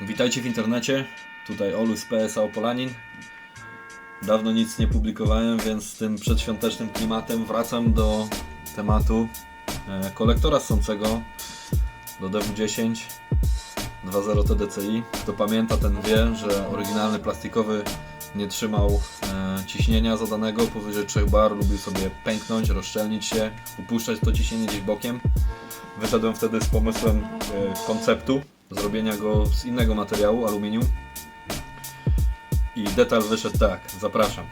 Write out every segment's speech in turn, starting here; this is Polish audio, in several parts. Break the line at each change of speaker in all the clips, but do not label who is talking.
Witajcie w internecie. Tutaj Olu z PSA Opolanin. Dawno nic nie publikowałem, więc z tym przedświątecznym klimatem wracam do tematu e, kolektora sącego do DW10 2.0 TDCi. Kto pamięta, ten wie, że oryginalny plastikowy nie trzymał e, ciśnienia zadanego powyżej 3 bar, lubił sobie pęknąć, rozszczelnić się, upuszczać to ciśnienie gdzieś bokiem. Wyszedłem wtedy z pomysłem e, konceptu zrobienia go z innego materiału, aluminium. I detal wyszedł tak, zapraszam.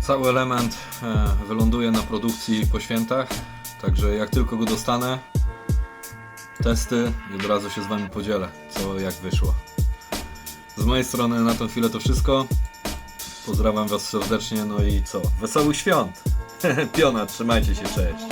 Cały element e, wyląduje na produkcji po świętach, także jak tylko go dostanę, testy i od razu się z Wami podzielę, co jak wyszło. Z mojej strony na tą chwilę to wszystko. Pozdrawiam Was serdecznie, no i co? Wesołych świąt! Piona, trzymajcie się, cześć!